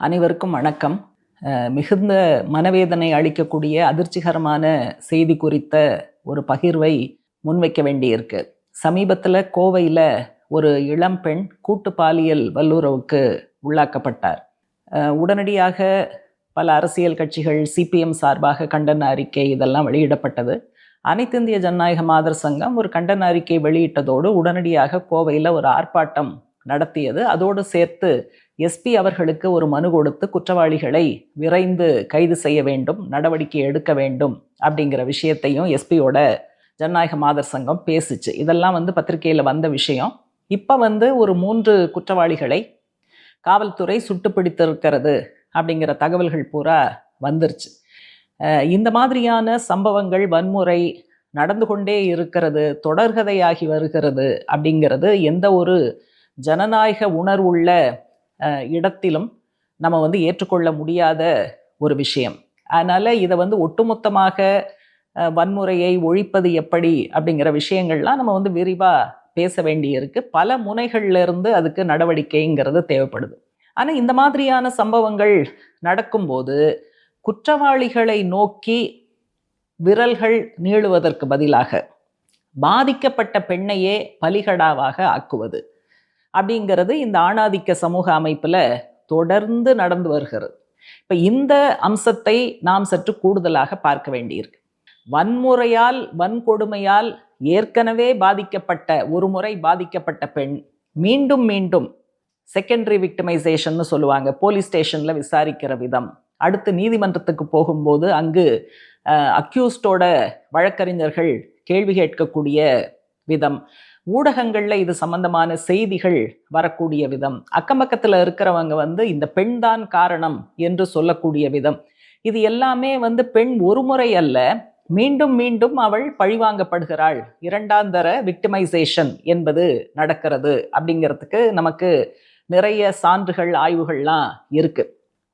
அனைவருக்கும் வணக்கம். மிகுந்த மனவேதனை அளிக்கக்கூடிய அதிர்ச்சிகரமான செய்தி குறித்த ஒரு பகிர்வை முன்வைக்க வேண்டியிருக்கு. சமீபத்தில் கோவையில் ஒரு இளம்பெண் கூட்டு பாலியல் வல்லுறவுக்கு உள்ளாக்கப்பட்டார். உடனடியாக பல அரசியல் கட்சிகள் சிபிஎம் சார்பாக கண்டன அறிக்கை இதெல்லாம் வெளியிடப்பட்டது. அனைத்து இந்திய ஜனநாயக மாதர் சங்கம் ஒரு கண்டன அறிக்கை வெளியிட்டதோடு உடனடியாக கோவையில் ஒரு ஆர்ப்பாட்டம் நடத்தியது. அதோடு சேர்த்து எஸ்பி அவர்களுக்கு ஒரு மனு கொடுத்து குற்றவாளிகளை விரைந்து கைது செய்ய வேண்டும் நடவடிக்கை எடுக்க வேண்டும் அப்படிங்கிற விஷயத்தையும் எஸ்பியோட ஜனநாயக மாதர் சங்கம் பேசிச்சு. இதெல்லாம் வந்து பத்திரிகையில் வந்த விஷயம். இப்போ வந்து ஒரு மூன்று குற்றவாளிகளை காவல்துறை சுட்டு பிடித்திருக்கிறது அப்படிங்கிற தகவல்கள் பூரா வந்துருச்சு. இந்த மாதிரியான சம்பவங்கள் வன்முறை நடந்து கொண்டே இருக்கிறது தொடர்கதையாகி வருகிறது அப்படிங்கிறது எந்த ஒரு ஜனநாயக உணர்வுள்ள இடத்திலும் நம்ம வந்து ஏற்றுக்கொள்ள முடியாத ஒரு விஷயம். அதனால் இதை வந்து ஒட்டுமொத்தமாக வன்முறையை ஒழிப்பது எப்படி அப்படிங்கிற விஷயங்கள்லாம் நம்ம வந்து விரிவாக பேச வேண்டியிருக்கு. பல முனைகள்லேருந்து அதுக்கு நடவடிக்கைங்கிறது தேவைப்படுது. ஆனால் இந்த மாதிரியான சம்பவங்கள் நடக்கும்போது குற்றவாளிகளை நோக்கி விரல்கள் நீளுவதற்கு பதிலாக பாதிக்கப்பட்ட பெண்ணையே பலிகடாவாக ஆக்குவது. அப்படிங்கிறது இந்த ஆணாதிக்க சமூக அமைப்பில் தொடர்ந்து நடந்து வருகிறது. இப்போ இந்த அம்சத்தை நாம் சற்று கூடுதலாக பார்க்க வேண்டியிருக்கு. வன்முறையால் வன்கொடுமையால் ஏற்கனவே பாதிக்கப்பட்ட ஒரு முறை பாதிக்கப்பட்ட பெண் மீண்டும் மீண்டும் செகண்டரி விக்டிமைசேஷன்னு சொல்லுவாங்க. போலீஸ் ஸ்டேஷனில் விசாரிக்கிற விதம். அடுத்து நீதிமன்றத்துக்கு போகும்போது அங்கு அக்யூஸ்டோட வழக்கறிஞர்கள் கேள்வி கேட்கக்கூடிய விதம். ஊடகங்களில் இது சம்பந்தமான செய்திகள் வரக்கூடிய விதம். அக்கம் பக்கத்தில் இருக்கிறவங்க வந்து இந்த பெண் தான் காரணம் என்று சொல்லக்கூடிய விதம். இது எல்லாமே வந்து பெண் ஒரு முறை அல்ல மீண்டும் மீண்டும் அவள் பழிவாங்கப்படுகிறாள். இரண்டாந்தர விக்டிமைசேஷன் என்பது நடக்கிறது அப்படிங்கிறதுக்கு நமக்கு நிறைய சான்றுகள் ஆய்வுகள்லாம் இருக்கு.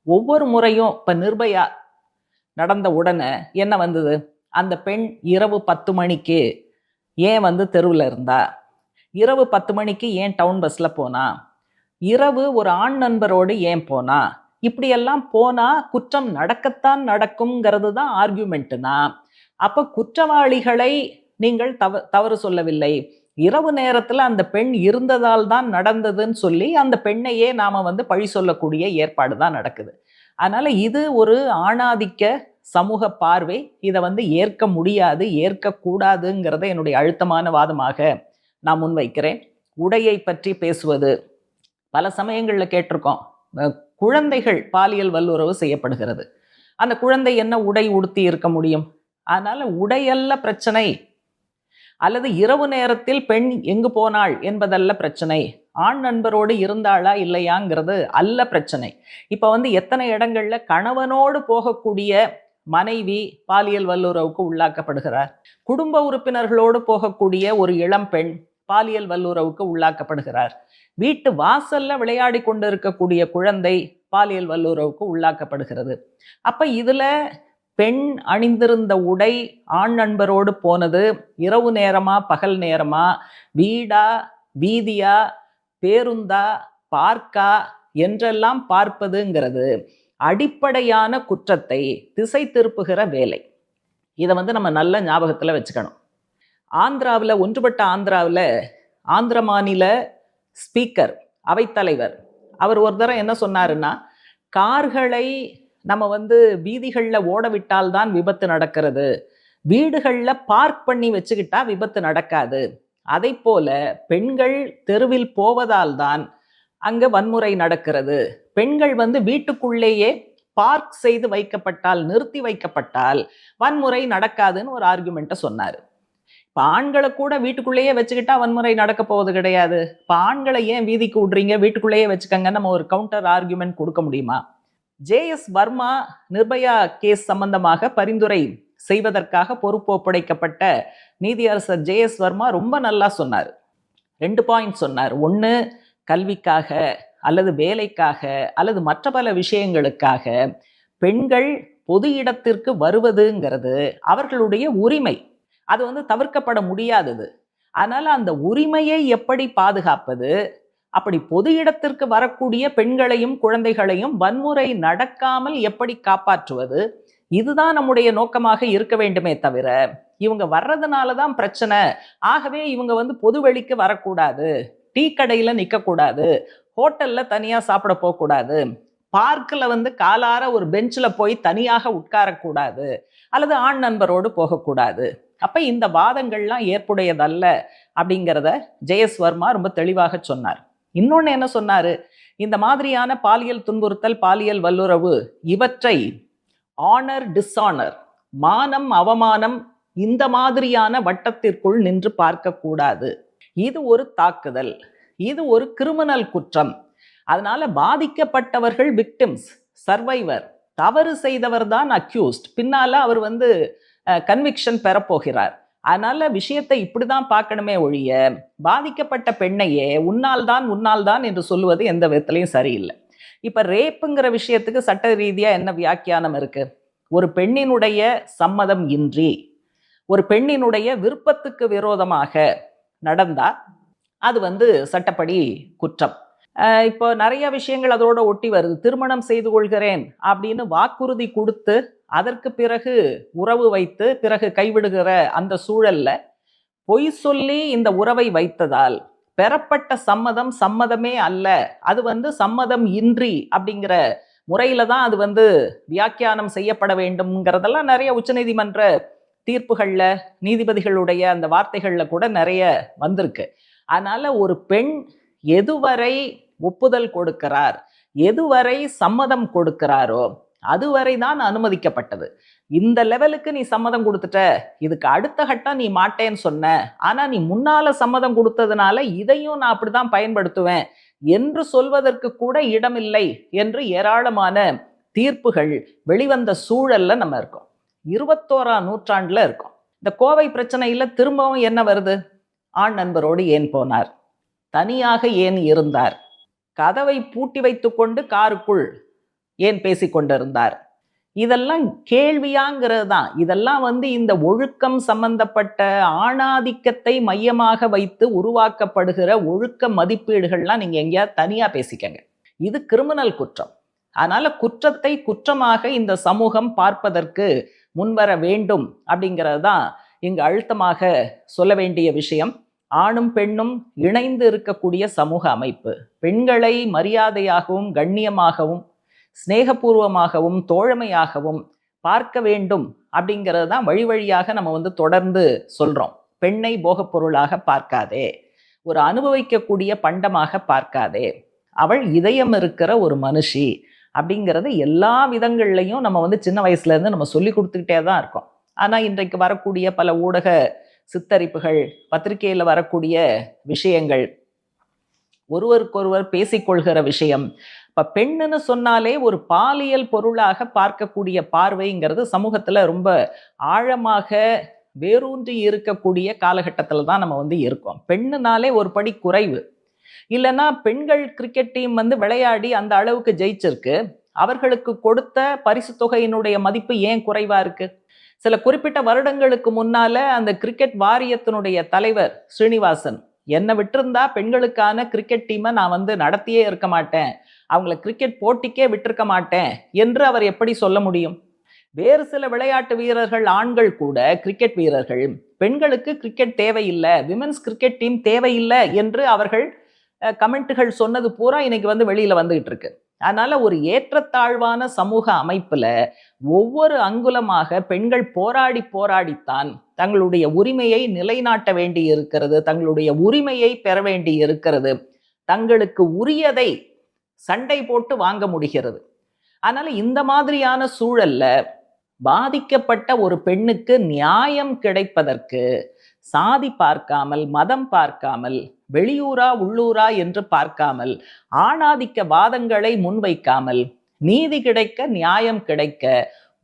ஒவ்வொரு முறையும் இப்போ நிர்பயா நடந்த உடனே என்ன வந்தது? அந்த பெண் இரவு பத்து மணிக்கு ஏன் வந்து தெருவில் இருந்தா? இரவு பத்து மணிக்கு ஏன் டவுன் பஸ்ஸில் போனா? இரவு ஒரு ஆண் நண்பரோடு ஏன் போனா? இப்படியெல்லாம் போனா குற்றம் நடக்கத்தான் நடக்குங்கிறது தான் ஆர்கியூமெண்ட்டுனா அப்போ குற்றவாளிகளை நீங்கள் தவ தவறு சொல்லவில்லை. இரவு நேரத்தில் அந்த பெண் இருந்ததால் தான் நடந்ததுன்னு சொல்லி அந்த பெண்ணையே நாம் வந்து பழி சொல்லக்கூடிய ஏற்பாடு தான் நடக்குது. அதனால் இது ஒரு ஆணாதிக்க சமூக பார்வை. இதை வந்து ஏற்க முடியாது ஏற்கக்கூடாதுங்கிறத என்னுடைய அழுத்தமான வாதமாக நான் முன்வைக்கிறேன். உடையை பற்றி பேசுவது. பல சமயங்களில் கேட்டிருக்கோம். குழந்தைகள் பாலியல் வல்லுறவு செய்யப்படுகிறது. அந்த குழந்தை என்ன உடை உடுத்தி இருக்க முடியும்? அதனால் உடையல்ல பிரச்சனை. அல்லது இரவு நேரத்தில் பெண் எங்கு போனாள் என்பதல்ல பிரச்சனை. ஆண் நண்பரோடு இருந்தாளா இல்லையாங்கிறது அல்ல பிரச்சனை. இப்போ வந்து எத்தனை இடங்கள்ல கணவனோடு போகக்கூடிய மனைவி பாலியல் வல்லுறவுக்கு உள்ளாக்கப்படுகிறார்? குடும்ப உறுப்பினர்களோடு போகக்கூடிய ஒரு இளம்பெண் பாலியல் வல்லுறவுக்கு உள்ளாக்கப்படுகிறார். வீட்டு வாசல்ல விளையாடி கொண்டு இருக்கக்கூடிய குழந்தை பாலியல் வல்லுறவுக்கு உள்ளாக்கப்படுகிறது. அப்ப இதுல பெண் அணிந்திருந்த உடை ஆண் நண்பரோடு போனது இரவு நேரமா பகல் நேரமா வீடா வீதியா பேருந்தா பார்க்கா என்றெல்லாம் பார்ப்பதுங்கிறது அடிப்படையான குற்றத்தை திசை திருப்புகிற வேலை. இதை வந்து நம்ம நல்ல ஞாபகத்தில் வச்சுக்கணும். ஆந்திராவில் ஒன்றுபட்ட ஆந்திராவில் ஆந்திர மாநில ஸ்பீக்கர் அவைத்தலைவர். அவர் ஒரு தரம் என்ன சொன்னாருன்னா கார்களை நம்ம வந்து வீதிகளில் ஓட விட்டால் தான் விபத்து நடக்கிறது. வீடுகளில் பார்க் பண்ணி வச்சுக்கிட்டா விபத்து நடக்காது. அதை போல பெண்கள் தெருவில் போவதால் தான் அங்கே வன்முறை நடக்கிறது. பெண்கள் வந்து வீட்டுக்குள்ளேயே பார்க் செய்து வைக்கப்பட்டால் நிறுத்தி வைக்கப்பட்டால் வன்முறை நடக்காதுன்னு ஒரு ஆர்குமெண்ட்டை சொன்னார். இப்போ ஆண்களை கூட வீட்டுக்குள்ளேயே வச்சுக்கிட்டா வன்முறை நடக்க போவது கிடையாது. இப்போ ஆண்களை ஏன் வீதிக்கு விட்றீங்க? வீட்டுக்குள்ளேயே வச்சுக்கங்க. நம்ம ஒரு கவுண்டர் ஆர்குமெண்ட் கொடுக்க முடியுமா? ஜேஎஸ் வர்மா நிர்பயா கேஸ் சம்பந்தமாக பரிந்துரை செய்வதற்காக பொறுப்பு ஒப்படைக்கப்பட்ட நீதியரசர் ஜேஎஸ் வர்மா ரொம்ப நல்லா சொன்னார். ரெண்டு பாயிண்ட் சொன்னார். ஒன்று கல்விக்காக அல்லது வேலைக்காக அல்லது மற்ற பல விஷயங்களுக்காக பெண்கள் பொது இடத்திற்கு வருவதுங்கிறது அவர்களுடைய உரிமை. அது வந்து தவிர்க்கப்பட முடியாதது. அதனால அந்த உரிமையை எப்படி பாதுகாப்பது? அப்படி பொது இடத்திற்கு வரக்கூடிய பெண்களையும் குழந்தைகளையும் வன்முறை நடக்காமல் எப்படி காப்பாற்றுவது? இதுதான் நம்முடைய நோக்கமாக இருக்க வேண்டுமே தவிர இவங்க வர்றதுனால தான் பிரச்சனை. ஆகவே இவங்க வந்து பொது வெளிக்கு வரக்கூடாது. டீ கடையில் நிற்கக்கூடாது ஹோட்டலில் தனியாக சாப்பிட போகக்கூடாது. பார்க்கில் வந்து காலார ஒரு பெஞ்சில் போய் தனியாக உட்காரக்கூடாது. அல்லது ஆண் நண்பரோடு போகக்கூடாது. அப்போ இந்த வாதங்கள்லாம் ஏற்புடையதல்ல அப்படிங்கிறத ஜெயஸ் வர்மா ரொம்ப தெளிவாக சொன்னார். இன்னொன்று என்ன சொன்னார்? இந்த மாதிரியான பாலியல் துன்புறுத்தல் பாலியல் வல்லுறவு இவற்றை ஆனர் டிஸ்ஆனர் மானம் அவமானம் இந்த மாதிரியான வட்டத்திற்குள் நின்று பார்க்கக்கூடாது இது ஒரு தாக்குதல் இது ஒரு கிரிமினல் குற்றம். அதனால பாதிக்கப்பட்டவர்கள் விக்டிம்ஸ் சர்வைவர் தவறு செய்தவர் தான் அக்யூஸ்ட் பின்னால அவர் வந்து கன்விக்ஷன் பெறப்போகிறார். அதனால விஷயத்தை இப்படிதான் பார்க்கணுமே ஒழிய பாதிக்கப்பட்ட பெண்ணையே உன்னால் தான் உன்னால் தான் என்று சொல்லுவது எந்த விதத்திலையும் சரியில்லை. இப்ப ரேப்புங்கிற விஷயத்துக்கு சட்ட ரீதியா என்ன வியாக்கியானம் இருக்கு? ஒரு பெண்ணினுடைய சம்மதம் இன்றி ஒரு பெண்ணினுடைய விருப்பத்துக்கு விரோதமாக நடந்தா அது வந்து சட்டப்படி குற்றம். இப்போ நிறைய விஷயங்கள் அதோட ஒட்டி வருது. திருமணம் செய்து கொள்கிறேன் அப்படின்னு வாக்குறுதி கொடுத்து அதற்கு பிறகு உறவு வைத்து பிறகு கைவிடுகிற அந்த சூழல்ல பொய் சொல்லி இந்த உறவை வைத்ததால் பெறப்பட்ட சம்மதம் சம்மதமே அல்ல. அது வந்து சம்மதம் இன்றி அப்படிங்கிற முறையில தான் அது வந்து வியாக்கியானம் செய்யப்பட வேண்டும்ங்கிறதெல்லாம் நிறைய உச்சநீதிமன்ற தீர்ப்புகளில் நீதிபதிகளுடைய அந்த வார்த்தைகளில் கூட நிறைய வந்திருக்கு. அதனால ஒரு பெண் எதுவரை ஒப்புதல் கொடுக்கிறார். எதுவரை சம்மதம் கொடுக்கிறாரோ அதுவரை தான் அனுமதிக்கப்பட்டது. இந்த லெவலுக்கு நீ சம்மதம் கொடுத்துட்ட. இதுக்கு அடுத்த கட்டம் நீ மாட்டேன்னு சொன்ன. ஆனா நீ முன்னால சம்மதம் கொடுத்ததுனால இதையும் நான் அப்படிதான் பயன்படுத்துவேன் என்று சொல்வதற்கு கூட இடமில்லை என்று ஏராளமான தீர்ப்புகள் வெளிவந்த சூழல்ல நம்ம இருக்கோம். இருபத்தோராம் நூற்றாண்டுல இருக்கோம். இந்த கோவை பிரச்சனையில திரும்பவும் என்ன வருது? ஆண் நண்பரோடு ஏன் போனார்? தனியாக ஏன் இருந்தார்? கதவை பூட்டி வைத்துக்கொண்டு காருக்குள் ஏன் பேசிக்கொண்டிருந்தார்? இதெல்லாம் கேள்வியாங்கிறது தான் இதெல்லாம் வந்து இந்த ஒழுக்கம் சம்பந்தப்பட்ட ஆணாதிக்கத்தை மையமாக வைத்து உருவாக்கப்படுகிற ஒழுக்க மதிப்பீடுகள்லாம் நீங்கள் எங்கேயாவது தனியாக பேசிக்கங்க. இது கிரிமினல் குற்றம். அதனால குற்றத்தை குற்றமாக இந்த சமூகம் பார்ப்பதற்கு முன்வர வேண்டும் அப்படிங்கிறது தான் இங்கு அழுத்தமாக சொல்ல வேண்டிய விஷயம். ஆணும் பெண்ணும் இணைந்து இருக்கக்கூடிய சமூக அமைப்பு. பெண்களை மரியாதையாகவும் கண்ணியமாகவும் சிநேகபூர்வமாகவும் தோழமையாகவும் பார்க்க வேண்டும் அப்படிங்கிறது தான் வழி வழியாக நம்ம வந்து தொடர்ந்து சொல்கிறோம் பெண்ணை போகப் பொருளாக பார்க்காதே. ஒரு அனுபவிக்கக்கூடிய பண்டமாக பார்க்காதே. அவள் இதயம் இருக்கிற ஒரு மனுஷி அப்படிங்கிறது எல்லா விதங்கள்லையும் நம்ம வந்து சின்ன வயசுலேருந்து நம்ம சொல்லி கொடுத்துக்கிட்டே தான் இருக்கோம். ஆனால் இன்றைக்கு வரக்கூடிய பல ஊடக சித்தரிப்புகள் பத்திரிகையில் வரக்கூடிய விஷயங்கள். ஒருவருக்கொருவர் பேசிக்கொள்கிற விஷயம். இப்போ பெண்ணுன்னு சொன்னாலே ஒரு பாலியல் பொருளாக பார்க்கக்கூடிய பார்வைங்கிறது சமூகத்தில் ரொம்ப ஆழமாக வேரூன்றி இருக்கக்கூடிய காலகட்டத்தில் தான் நம்ம வந்து இருக்கோம். பெண்ணுனாலே ஒரு படி குறைவு. இல்லைன்னா பெண்கள் கிரிக்கெட் டீம் வந்து விளையாடி அந்த அளவுக்கு ஜெயிச்சிருக்கு. அவர்களுக்கு கொடுத்த பரிசு தொகையினுடைய மதிப்பு ஏன் குறைவாக இருக்குது சில குறிப்பிட்ட வருடங்களுக்கு முன்னால அந்த கிரிக்கெட் வாரியத்தினுடைய தலைவர் ஸ்ரீனிவாசன் என்னை விட்டிருந்தா பெண்களுக்கான கிரிக்கெட் டீமை நான் வந்து நடத்தியே இருக்க மாட்டேன். அவங்கள கிரிக்கெட் போட்டிக்கே விட்டிருக்க மாட்டேன். என்று அவர் எப்படி சொல்ல முடியும்? வேறு சில விளையாட்டு வீரர்கள் ஆண்கள் கூட கிரிக்கெட் வீரர்கள் பெண்களுக்கு கிரிக்கெட் தேவையில்லை விமென்ஸ் கிரிக்கெட் டீம் தேவையில்லை என்று அவர்கள் கமெண்ட்டுகள் சொன்னது பூரா இன்னைக்கு வந்து வெளியில் வந்துகிட்டு இருக்கு. அதனால ஒரு ஏற்றத்தாழ்வான சமூக அமைப்புல ஒவ்வொரு அங்குலமாக பெண்கள் போராடி போராடித்தான் தங்களுடைய உரிமையை நிலைநாட்ட வேண்டி இருக்கிறது தங்களுடைய உரிமையை பெற வேண்டி இருக்கிறது தங்களுக்கு உரியதை சண்டை போட்டு வாங்க முடிகிறது. அதனால இந்த மாதிரியான சூழல்ல பாதிக்கப்பட்ட ஒரு பெண்ணுக்கு நியாயம் கிடைப்பதற்கு சாதி பார்க்காமல் மதம் பார்க்காமல் வெளியூரா உள்ளூரா என்று பார்க்காமல் ஆணாதிக்க வாதங்களை முன்வைக்காமல் நீதி கிடைக்க நியாயம் கிடைக்க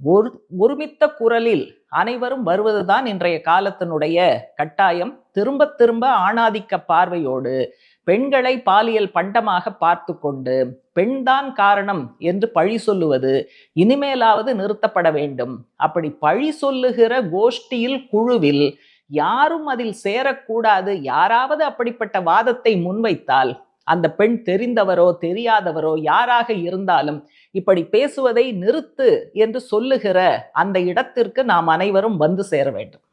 ஒரு ஒருமித்த குரலில் அனைவரும் வருவதுதான் இன்றைய காலத்தினுடைய கட்டாயம். திரும்ப திரும்ப ஆணாதிக்க பார்வையோடு பெண்களை பாலியல் பண்டமாக பார்த்து கொண்டு பெண்தான் காரணம் என்று பழி சொல்லுவது இனிமேலாவது நிறுத்தப்பட வேண்டும். அப்படி பழி சொல்லுகிற கோஷ்டியில் குழுவில் யாரும் அதில் சேரக்கூடாது. யாராவது அப்படிப்பட்ட வாதத்தை முன்வைத்தால் அந்த பெண் தெரிந்தவரோ தெரியாதவரோ யாராக இருந்தாலும் இப்படி பேசுவதை நிறுத்து என்று சொல்லுகிற அந்த இடத்திற்கு நாம் அனைவரும் வந்து சேர வேண்டும்.